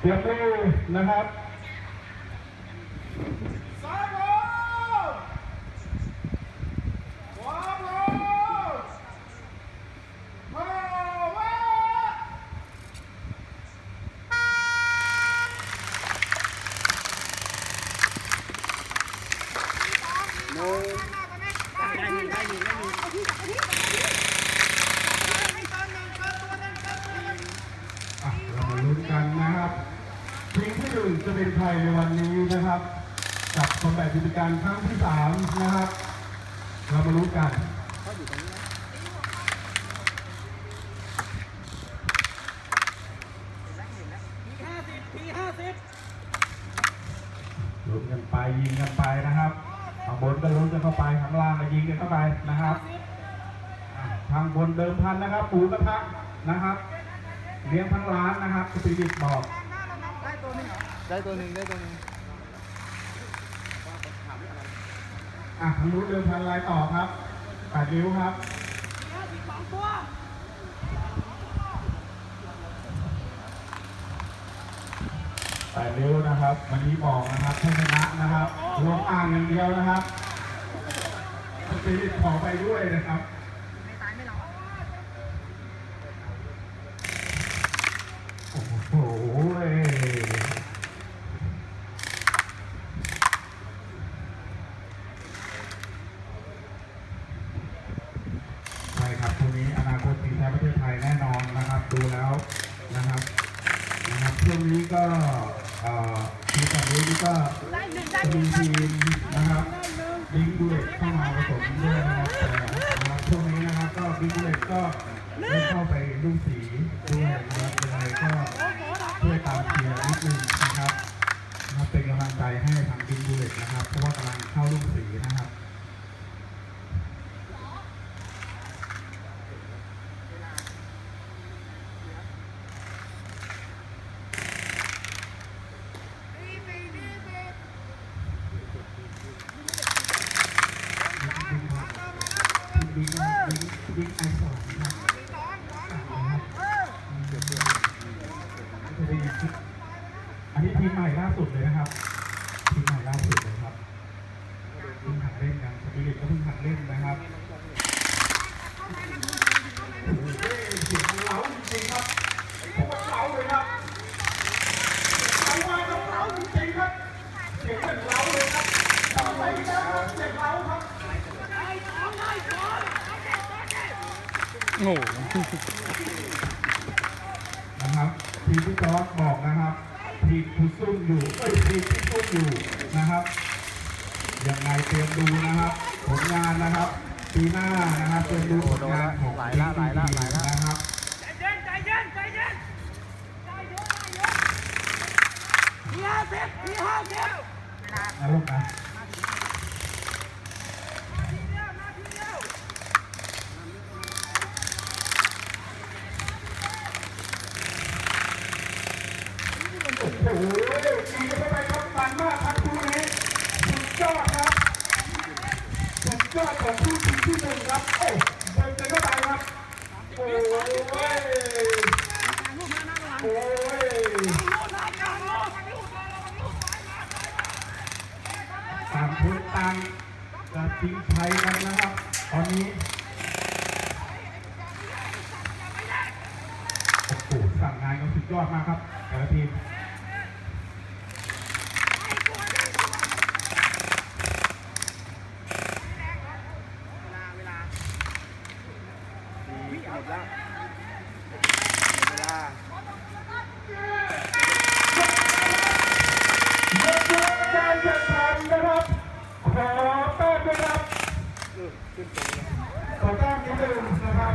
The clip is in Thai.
เตรียมมือนะครับสายลงขวาลงมาว่าอะเรามาลุ้นกันนะครับทีมที่หนึ่ งจะเป็นใครในวันนี้นะครับ กับคอมแบทกิจการครั้งที่สามนะครับ เรามาลุ้นกันห้าสิบทีห้าสิบลุ้นกันไปยิงกันไปนะครับข้างบนก็ลุ้นกันเข้าไปข้างล่างก็ยิงกันเข้าไปนะครับอะทางบนเดิมพันนะครับปูกระทะนะครับ เลี้ยงทั้งร้านนะครับสปิริตบอกได้ตัวนึงเหรอ ได้ตัวหนึ่งได้ตัวหนึ่งอะทางนู้นเดิมพันลายต่อครับแปดนิ้วครับห้าสิบสองตัวแปดนิ้วนะครับ วันนี้บอกนะครับให้ชนะนะครับลงอ่างอย่างเดียวนะครับสปิริตขอไปด้วยนะครับ ไม่ตายไม่หลับ โอ้โหใช่ครับพรุ่งนี้อนาคตทีมชาติประเทศไทยแน่นอนนะครับ ดูแล้วนะครับนะครับ ช่วงนี้ก็เอ่อทีมแบบนี้นี่ก็มีทีมนะครับบิงบูเลตเข้ามาผสมด้วยนะครับช่วงนี้นะครับก็บิงบูเลตก็ได้เข้าไปรุ่งสีด้วยนะครับยังไงก็ช่วยตามเชียร์นิดนึงนะครับนะครับเป็นกำลังใจให้ทางบิงบูเลตนะครับเพราะว่ากำลังเข้ารุ่งสีนะครับ บิงบิงไปสองครับจะได้ยินชื่ออันนี้ทีมใหม่ล่าสุดเลยนะครับ ทีมใหม่ล่าสุดเลยครับเพิ่งหัดเล่นกันสปิริตก็เพิ่งหัดเล่นนะครับโอ้โหเสียงมันเล้าจริงๆครับพวกมันเล้าเลยครับเอามาต้องเล้าจริงๆครับเสียงมันเล้าเลยครับทำไมครับเสียงเล้าครับ โอ้โหนะครับทีมที่จอร์ดบอกนะครับทีมที่ซุ่มอยู่เอ้ยทีมที่ซุ่มอยู่นะครับยังไงเตรียมดูนะครับผลงานนะครับปีหน้านะครับเตรียมดูผลงานของทีมที่ดีนะครับใจเย็นใจเย็นใจเย็นได้เยอะได้เยอะทีห้าสิบทีห้าสิบนะลูกนะ ทีเดียวนาทีเดียว โอ้โหดีเข้าไปครับมันมากครับคู่นี้สุดยอดครับสุดยอดของคู่ทีมที่หนึ่งครับโอ้เดินเข้าไปครับโอ้ยโอ้ยต่างคนต่างจะจริงชัยกันนะครับตอนนี้โอ้โหสั่งงานกันสุดยอดมากครับแต่ละทีม ที หมดแล้วเวลายกเลิกการแข่งขันนะครับขอแต้มนะครับเออขึ้นตรงเลยขอแต้มนิดนึงนะครับ